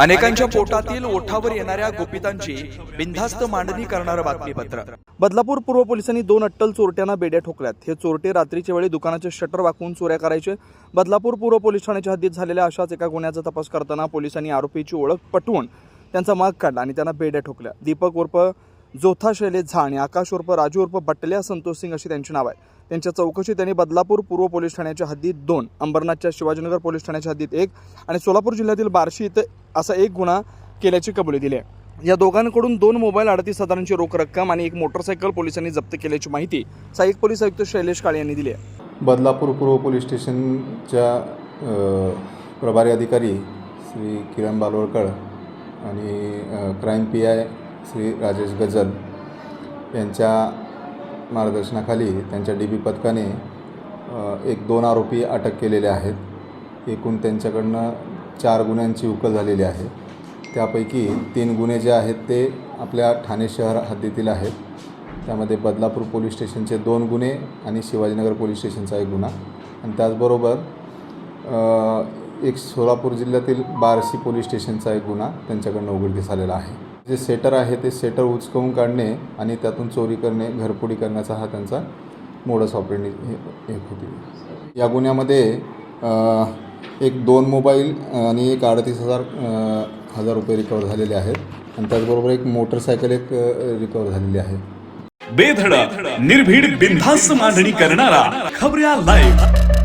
अनेकांच्या पोटातील ओठावर येणाऱ्या गोपितांची बिनधास्त मांडणी करणारं बातमीपत्र. बदलापूर पूर्व पोलिसांनी दोन अट्टल चोरट्यांना बेड्या ठोकल्यात. हे चोरटे रात्रीच्या वेळी दुकानाचे शटर वाकवून चोऱ्या करायचे. बदलापूर पूर्व पोलीस ठाण्याच्या हद्दीत झालेल्या अशाच एका गुन्ह्याचा तपास करताना पोलिसांनी आरोपीची ओळख पटवून त्यांचा माग काढला आणि त्यांना बेड्या ठोकल्या. दीपक उर्फ जोथा शैलेश झा आणि आकाश उर्फ राजू उर्फ बटल्या संतोष सिंग अशी त्यांची नाव आहे त्यांच्या चौकशीत त्यांनी बदलापूर पूर्व पोलीस ठाण्याच्या हद्दीत दोन अंबरनाथच्या शिवाजीनगर पोलीस ठाण्याच्या हद्दीत एक आणि सोलापूर जिल्ह्यातील बार्शी इथं असा एक गुन्हा केल्याची कबुली दिली आहे. या दोघांकडून दोन मोबाईल अडतीस हजारांची रोख रक्कम आणि एक मोटरसायकल पोलिसांनी जप्त केल्याची माहिती सहाय्यक पोलीस आयुक्त शैलेश काळे यांनी दिली आहे. बदलापूर पूर्व पोलीस स्टेशनच्या प्रभारी अधिकारी श्री किरण बालोरकर आणि crime P I Shri Rajesh Gajal यांच्या मार्गदर्शनाखाली त्यांच्या डी बी पथकाने एक दोन आरोपी अटक केलेले आहेत. एकूण त्यांच्याकडनं चार गुन्ह्यांची उकल झालेली आहे. त्यापैकी तीन गुन्हे जे आहेत ते आपल्या ठाणे शहर हद्दीतील आहेत. त्यामध्ये बदलापूर पोलीस स्टेशनचे दोन गुन्हे आणि शिवाजीनगर पोलीस स्टेशनचा एक गुन्हा. आणि त्याचबरोबर एक सोलापूर जिल्ह्यातील बार्शी पोलीस स्टेशनचा एक गुन्हा त्यांच्याकडनं उघडकीस आलेला आहे. जे सेटर आहे ते सेटर उचकवून काढणे आणि त्यातून चोरी करणे घरफोडी करण्याचा हा त्यांचा मोडस ऑपरेंडी हे होती. या गुन्ह्यामध्ये एक दोन मोबाईल आणि एक अडतीस हजार हजार रुपये रिकवर झालेले आहेत. आणि त्याचबरोबर एक मोटरसायकल एक रिकवर झालेली आहे. बेधडक निर्भीड बिनधास्त मांडणी करणारा खबऱ्या लाईव्ह